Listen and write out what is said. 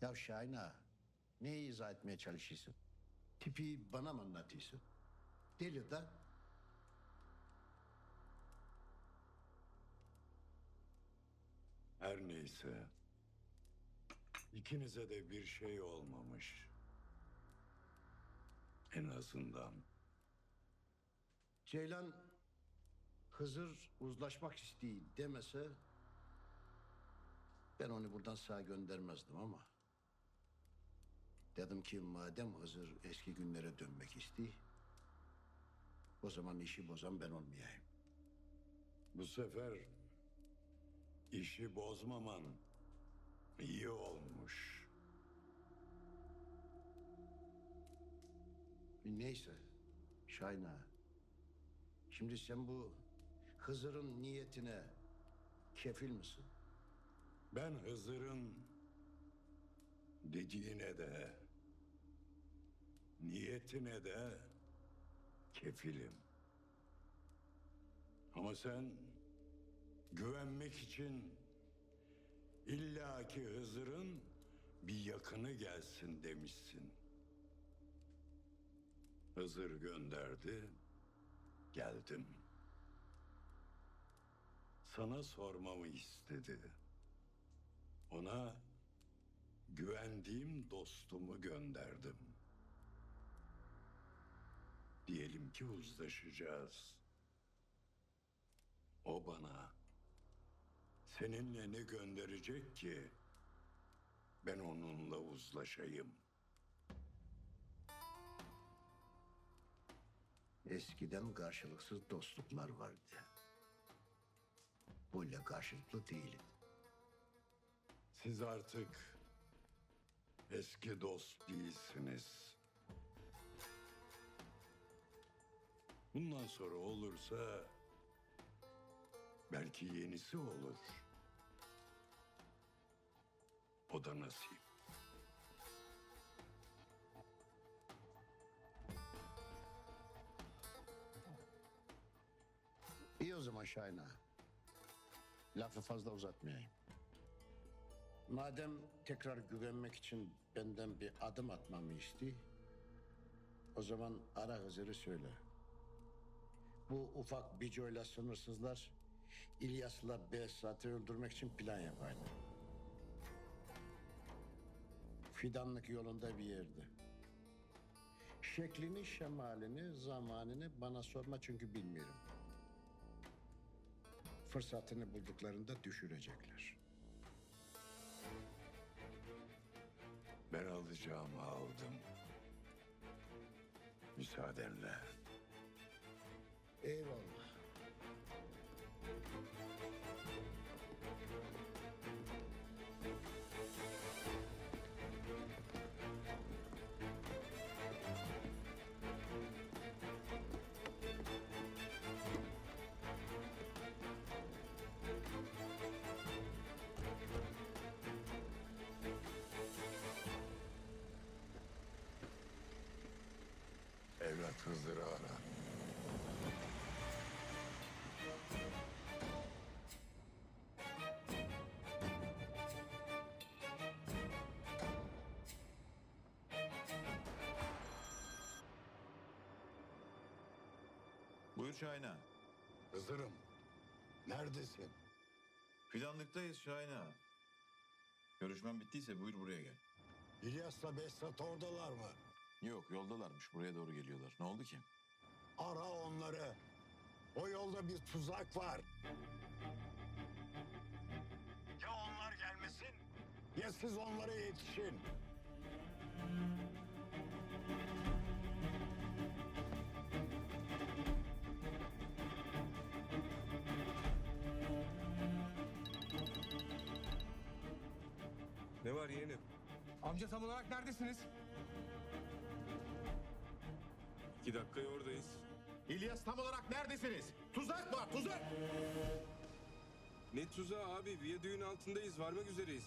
Ya Şahin ağa, neyi izah etmeye çalışıyorsun? Tipi bana mı anlatıyorsun? Deli de. Her neyse. ikinize de bir şey olmamış. En azından. Ceylan Hızır uzlaşmak isteği demese ben onu buradan sağ göndermezdim ama dedim ki madem Hızır eski günlere dönmek istiyor o zaman işi bozan ben olmayayım. Bu sefer işi bozmaman iyi olmuş. Neyse Şahin ağa. Şimdi sen bu Hızır'ın niyetine kefil misin? Ben Hızır'ın dediğine de niyetine de kefilim. Ama sen güvenmek için illaki Hızır'ın bir yakını gelsin demişsin. Hızır gönderdi, geldim. Sana sormamı istedi. Ona güvendiğim dostumu gönderdim. Diyelim ki uzlaşacağız. O bana seninle ne gönderecek ki ben onunla uzlaşayım. Eskiden karşılıksız dostluklar vardı. Böyle karşılıklı değil. Siz artık eski dost değilsiniz. Bundan sonra olursa belki yenisi olur. O da nasip. İyi o zaman Şahin. Lafı fazla uzatmayayım. Madem tekrar güvenmek için benden bir adım atmamı istiyor, o zaman ara Hızır'ı söyle. Bu ufak bicoyla sınırsızlar İlyas'la Behzat'ı öldürmek için plan yapaydı. Fidanlık yolunda bir yerde. Şeklini, şemalini, zamanını bana sorma çünkü bilmiyorum. Fırsatını bulduklarında düşürecekler. Ben alacağımı aldım. Müsaadenle. Eyvallah. Evlat Hızır'ı ara. Buyur Şahin ağa. Hızır'ım, neredesin? Fidanlıktayız Şahin ağa. Görüşmem bittiyse buyur buraya gel. İlyas'la Behzat oradalar mı? Yok yoldalarmış buraya doğru geliyorlar. Ne oldu ki? Ara onları. O yolda bir tuzak var. Ya onlar gelmesin ya siz onlara yetişin. Ne var yeğenim? Amca tam olarak neredesiniz? İki dakikaya oradayız. İlyas tam olarak neredesiniz? Tuzak var tuzak! Ne tuzağı abi? Viyadüğün altındayız. Varmak üzereyiz.